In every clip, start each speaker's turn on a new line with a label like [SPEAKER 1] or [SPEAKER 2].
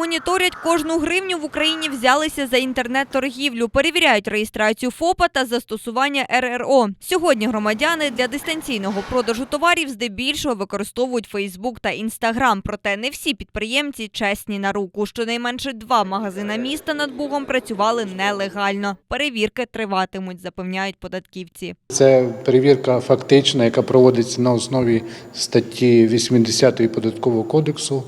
[SPEAKER 1] Моніторять кожну гривню в Україні взялися за інтернет-торгівлю, перевіряють реєстрацію ФОПа та застосування РРО. Сьогодні громадяни для дистанційного продажу товарів здебільшого використовують Фейсбук та Інстаграм. Проте не всі підприємці чесні на руку. Щонайменше два магазина міста над Бугом працювали нелегально. Перевірки триватимуть, запевняють податківці.
[SPEAKER 2] Це перевірка фактична, яка проводиться на основі статті 80 податкового кодексу,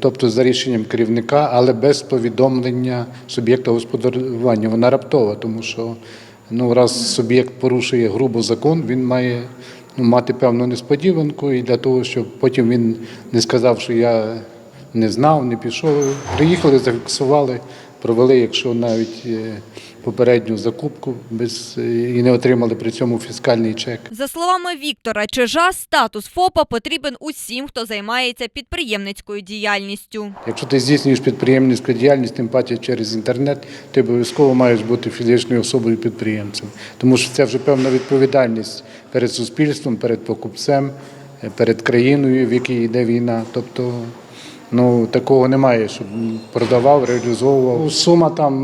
[SPEAKER 2] тобто за рішенням керівника, але без повідомлення суб'єкта господарювання. Вона раптова, тому що ну, раз суб'єкт порушує грубо закон, він має ну, мати певну несподіванку, і для того, щоб потім він не сказав, що я не знав, не пішов. Приїхали, зафіксували, провели, якщо навіть е, попередню закупку без е, і не отримали при цьому фіскальний чек.
[SPEAKER 1] За словами Віктора Чижа, статус ФОПа потрібен усім, хто займається підприємницькою діяльністю.
[SPEAKER 2] Якщо ти здійснюєш підприємницьку діяльність, тим паче через інтернет, ти обов'язково маєш бути фізичною особою підприємцем, тому що це вже певна відповідальність перед суспільством, перед покупцем, е, перед країною, в якій йде війна. Тобто ну, такого немає, щоб продавав, реалізовував. Сума там,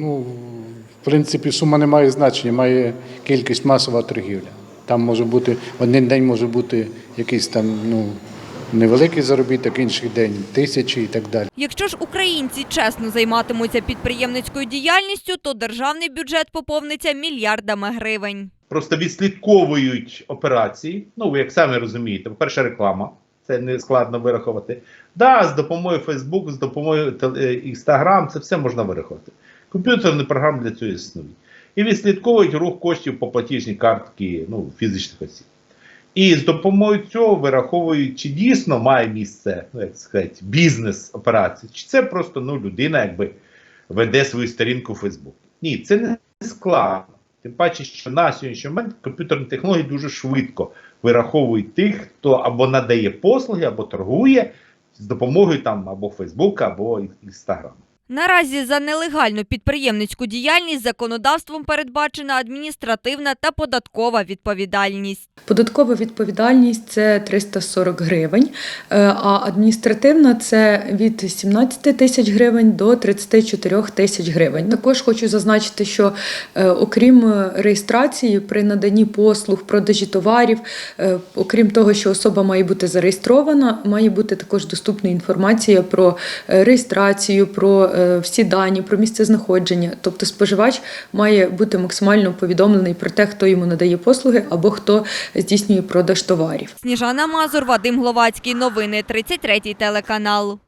[SPEAKER 2] ну, в принципі, сума не має значення, має кількість масова торгівля. Там може бути один день може бути якийсь там ну, невеликий заробіток, інший день тисячі і так далі.
[SPEAKER 1] Якщо ж українці чесно займатимуться підприємницькою діяльністю, то державний бюджет поповниться мільярдами гривень.
[SPEAKER 3] просто відслідковують операції. Ну, ви як самі розумієте, по-перше, реклама. Це не складно вирахувати. Да, з допомогою Facebook, з допомогою Instagram, це все можна вирахувати. Комп'ютерні програми для цього існують. І відслідковують рух коштів по платіжній картки ну, фізичних осіб. І з допомогою цього вираховують, чи дійсно має місце, ну як сказати, бізнес операції, чи це просто ну, людина якби веде свою сторінку в Facebook. Ні, це не складно. Тим паче, що на сьогоднішній момент комп'ютерні технології дуже швидко вираховують тих, хто або надає послуги, або торгує з допомогою там або Фейсбука, або Інстаграму.
[SPEAKER 1] Наразі за нелегальну підприємницьку діяльність законодавством передбачена адміністративна та податкова відповідальність.
[SPEAKER 4] Податкова відповідальність це 340 гривень, е, а адміністративна це від 17 тисяч гривень до 34 тисяч гривень. Також хочу зазначити, що е, окрім реєстрації при наданні послуг, продажі товарів, е, окрім того, що особа має бути зареєстрована, має бути також доступна інформація про реєстрацію, про всі дані, про місце знаходження. Тобто споживач має бути максимально повідомлений про те, хто йому надає послуги або хто здійснює продаж товарів.
[SPEAKER 1] Сніжана Мазур, Вадим Гловацький. Новини 33 телеканал.